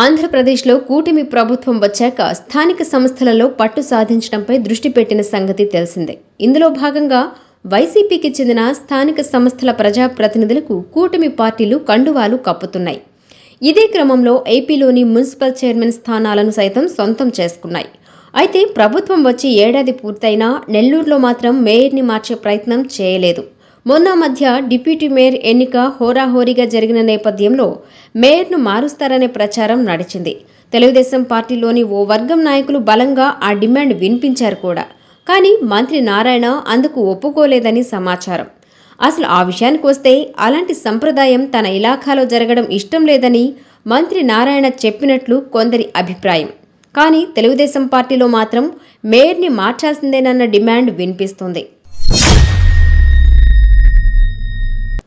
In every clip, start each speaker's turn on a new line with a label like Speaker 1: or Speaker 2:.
Speaker 1: ఆంధ్రప్రదేశ్లో కూటమి ప్రభుత్వం వచ్చాక స్థానిక సంస్థలలో పట్టు సాధించడంపై దృష్టి పెట్టిన సంగతి తెలిసిందే. ఇందులో భాగంగా వైసీపీకి చెందిన స్థానిక సంస్థల ప్రజాప్రతినిధులకు కూటమి పార్టీలు కండువాలు కప్పుతున్నాయి. ఇదే క్రమంలో ఏపీలోని మున్సిపల్ చైర్మన్ స్థానాలను సైతం సొంతం చేసుకున్నాయి. అయితే ప్రభుత్వం వచ్చి ఏడాది పూర్తయినా నెల్లూరులో మాత్రం మేయర్ని మార్చే ప్రయత్నం చేయలేదు. మొన్న మధ్య డిప్యూటీ మేయర్ ఎన్నిక హోరాహోరీగా జరిగిన నేపథ్యంలో మేయర్ను మారుస్తారనే ప్రచారం నడిచింది. తెలుగుదేశం పార్టీలోని ఓ వర్గం నాయకులు బలంగా ఆ డిమాండ్ వినిపించారు కూడా. కానీ మంత్రి నారాయణ అందుకు ఒప్పుకోలేదని సమాచారం. అసలు ఆ విషయానికి వస్తే అలాంటి సంప్రదాయం తన ఇలాఖాలో జరగడం ఇష్టం లేదని మంత్రి నారాయణ చెప్పినట్లు కొందరి అభిప్రాయం. కానీ తెలుగుదేశం పార్టీలో మాత్రం మేయర్ని మార్చాల్సిందేనన్న డిమాండ్ వినిపిస్తుంది.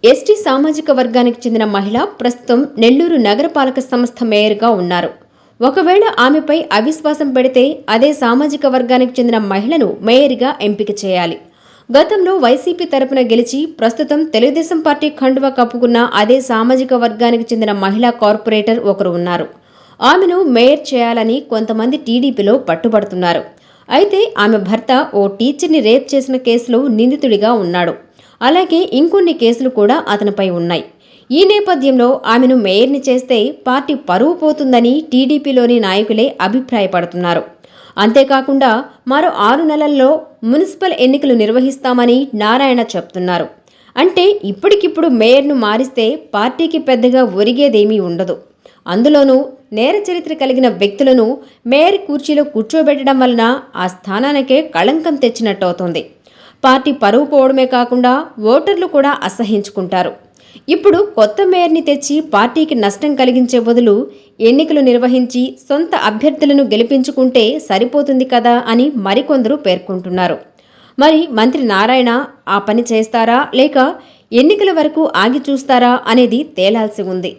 Speaker 1: ఎస్టీ సామాజిక వర్గానికి చెందిన మహిళ ప్రస్తుతం నెల్లూరు నగరపాలక సంస్థ మేయర్గా ఉన్నారు. ఒకవేళ ఆమెపై అవిశ్వాసం పెడితే అదే సామాజిక వర్గానికి చెందిన మహిళను మేయర్గా ఎంపిక చేయాలి. గతంలో వైసీపీ తరపున గెలిచి ప్రస్తుతం తెలుగుదేశం పార్టీ ఖండువా కప్పుకున్న అదే సామాజిక వర్గానికి చెందిన మహిళా కార్పొరేటర్ ఒకరు ఉన్నారు. ఆమెను మేయర్ చేయాలని కొంతమంది టీడీపీలో పట్టుబడుతున్నారు. అయితే ఆమె భర్త ఓ టీచర్ని రేప్ చేసిన కేసులో నిందితుడిగా ఉన్నాడు. అలాగే ఇంకొన్ని కేసులు కూడా అతనిపై ఉన్నాయి. ఈ నేపథ్యంలో ఆమెను మేయర్ని చేస్తే పార్టీ పరువు పోతుందని టీడీపీలోని నాయకులే అభిప్రాయపడుతున్నారు. అంతేకాకుండా మరో ఆరు నెలల్లో మున్సిపల్ ఎన్నికలు నిర్వహిస్తామని నారాయణ చెప్తున్నారు. అంటే ఇప్పటికిప్పుడు మేయర్ను మారిస్తే పార్టీకి పెద్దగా ఒరిగేదేమీ ఉండదు. అందులోనూ నేర చరిత్ర కలిగిన వ్యక్తులను మేయర్ కుర్చీలో కూర్చోబెట్టడం వలన ఆ స్థానానికే కళంకం తెచ్చినట్టవుతుంది. పార్టీ పరువు పోవడమే కాకుండా ఓటర్లు కూడా అసహించుకుంటారు. ఇప్పుడు కొత్త మేయర్ని తెచ్చి పార్టీకి నష్టం కలిగించే బదులు ఎన్నికలు నిర్వహించి సొంత అభ్యర్థులను గెలిపించుకుంటే సరిపోతుంది కదా అని మరికొందరు పేర్కొంటున్నారు. మరి మంత్రి నారాయణ ఆ పని చేస్తారా లేక ఎన్నికల వరకు ఆగి చూస్తారా అనేది తేలాల్సి ఉంది.